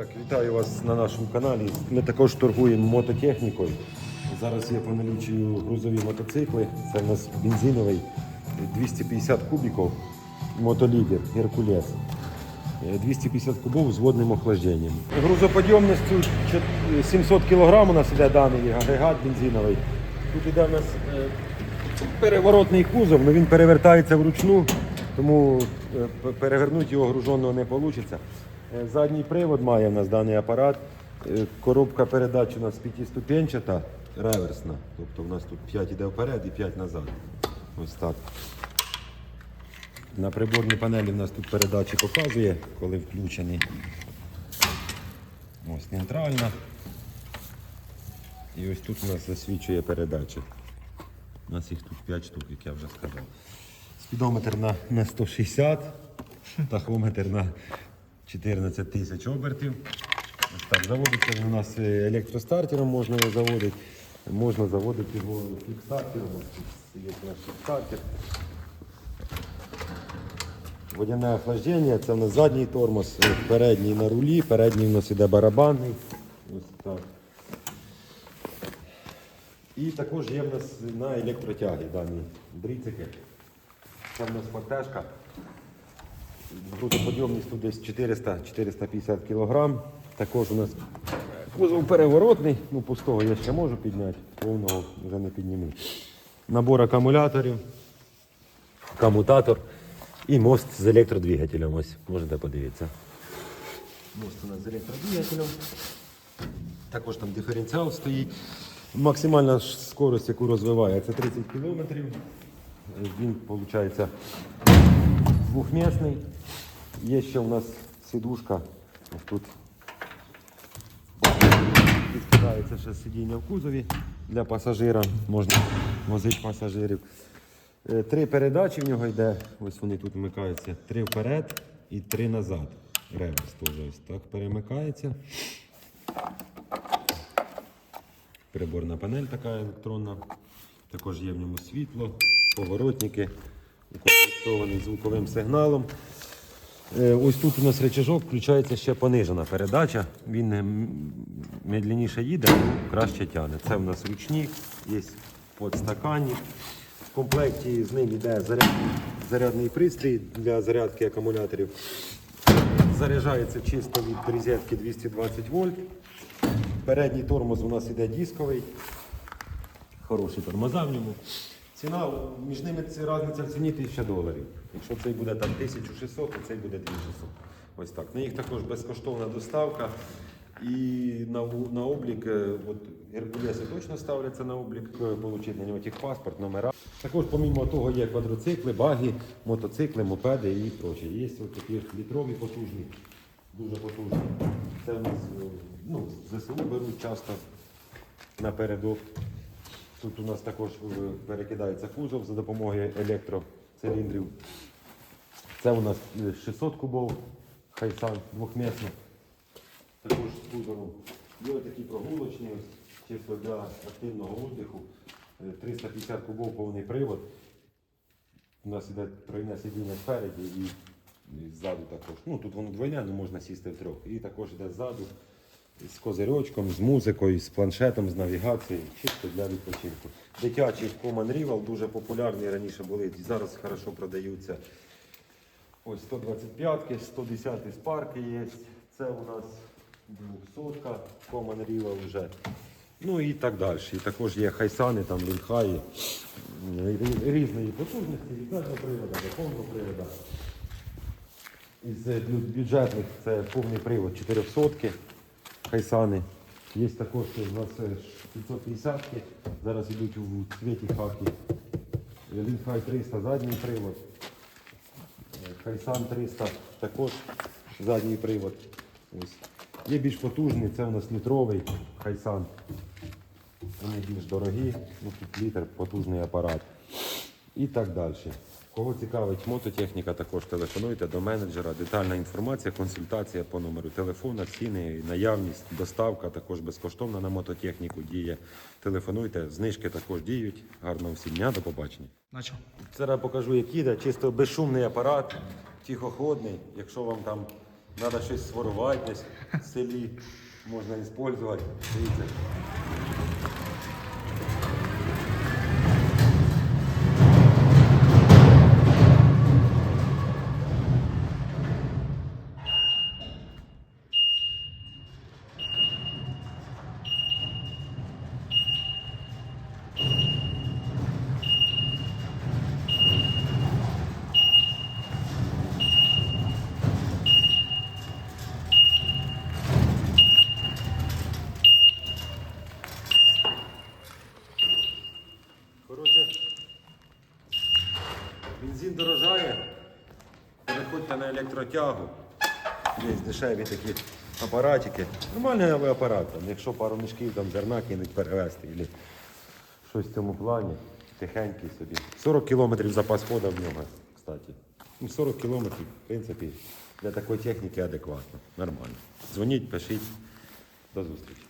Так, вітаю вас на нашому каналі. Ми також торгуємо мототехнікою. Зараз я поналічую грузові мотоцикли. Це у нас бензиновий 250 кубиків мотолідер Геркулес. Е, 250 кубов з водним охлажденням. Грузоподйомністю 700 кг у нас іде даний агрегат бензиновий. Тут іде у нас е, переворотний кузов, але він перевертається вручну, тому е, перевернути його груженого не вийде. Задній привод має у нас даний апарат. Е, Коробка передач у нас п'ятиступенчата, реверсна. Тобто у нас тут 5 іде вперед і 5 назад. Ось так. На приборній панелі у нас тут передачі показує, коли включені. Ось нейтральна. І ось тут у нас засвічує передачі. У нас їх тут 5 штук, як я вже сказав. Спідометр на, на 160, тахометр на 14 тисяч обертів. Так, заводиться у нас е, електростартером, можна його заводити. Можна заводити його фікстартером. Є наш фікстартер. Водяне охлаждення, це в нас задній тормоз, е, передній на рулі, передній у нас іде барабанний. Ось так. І також є в нас на електротягі дані бріцики. Це в нас фактешка. Грузоподйомність тут десь 400-450 кг. Також у нас кузов переворотний, ну пустого я ще можу підняти, повного вже не підніму. Набор акумуляторів, комутатор і мост з електродвигателем. Ось можете подивитися. Мост у нас з електродвигателем. Також там диференціал стоїть. Максимальна скорость, яку розвиває, це 30 км. Він, виходить, двохмісний. Є ще у нас сидушка. Ось тут відкидається ще сидіння в кузові для пасажира. Можна возити пасажирів. Е, Три передачі в нього йде. Ось вони тут вмикаються. Три вперед і три назад. Реверс теж ось так перемикається. Приборна панель така електронна. Також є в ньому світло, поворотники, укомплектований звуковим сигналом. Е, Ось тут у нас речажок, включається ще понижена передача. Він м, медленніше їде, краще тягне. Це у нас ручник, є подстаканник. В комплекті з ним йде зарядний, зарядний пристрій для зарядки акумуляторів. Заряджається чисто від розетки 220 вольт. Передній тормоз у нас іде дисковий. Хороші тормоза в ньому. Ціна між ними це різниця в ціні 1000 доларів. Якщо цей буде там 1600, то цей буде 2600. Ось так. На їх також безкоштовна доставка. І на, на облік, е, от Геркулеси точно ставляться на облік, е, отримати на нього техпаспорт, номера. Також, помімо того, є квадроцикли, баги, мотоцикли, мопеди і проче. Є ось такі літрові потужні, дуже потужні. Це в нас е, ну, ЗСУ беруть часто напередок. Тут у нас також е, перекидається кузов за допомогою електроциліндрів. Це у нас е, 600 кубов хайсан двохмісний. Також з кузовом. Є такі прогулочні, чисто для активного віддиху. Е, 350 кубов повний привод. У нас іде тройне сидіння спереді і, і ззаду також. Ну тут воно двойне, але можна сісти втрьох. І також йде ззаду з козирьочком, з музикою, з планшетом, з навігацією, чисто для відпочинку. Дитячий Common Rival дуже популярний раніше були, зараз хорошо продаються. Ось 125-ки, 110 спарки є. Це у нас 200 Common Rival вже. Ну і так далі. І також є хайсани, там рі- різної потужності, приводу до повного приводу. Із е, бюджетних це повний привод 400 хайсани. Є також у нас е, 550 зараз йдуть у цвіті хакі. Лінхай 300 задній привод. Хайсан 300 також задній привод. Ось. Є більш потужний, це у нас літровий хайсан. Вони більш дорогі, ну тут літр, потужний апарат. І так далі. Кого цікавить мототехніка, також телефонуйте до менеджера. Детальна інформація, консультація по номеру телефона, ціни, наявність, доставка також безкоштовна на мототехніку діє. Телефонуйте, знижки також діють. Гарного всім дня, до побачення. Начал. Зараз покажу, як їде. Чисто безшумний апарат, тихоходний. Якщо вам там треба щось сворувати десь в селі, можна використовувати. Дивіться. Бензин дорожає. Переходьте на електротягу. Є дешеві такі апаратики. Нормальний апарат, якщо пару мішків там, зерна кинуть перевезти, або щось в цьому плані. Тихенький собі. 40 кілометрів запас хода в нього, кстати. Ну, 40 кілометрів, в принципі, для такої техніки адекватно. Нормально. Дзвоніть, пишіть. До зустрічі.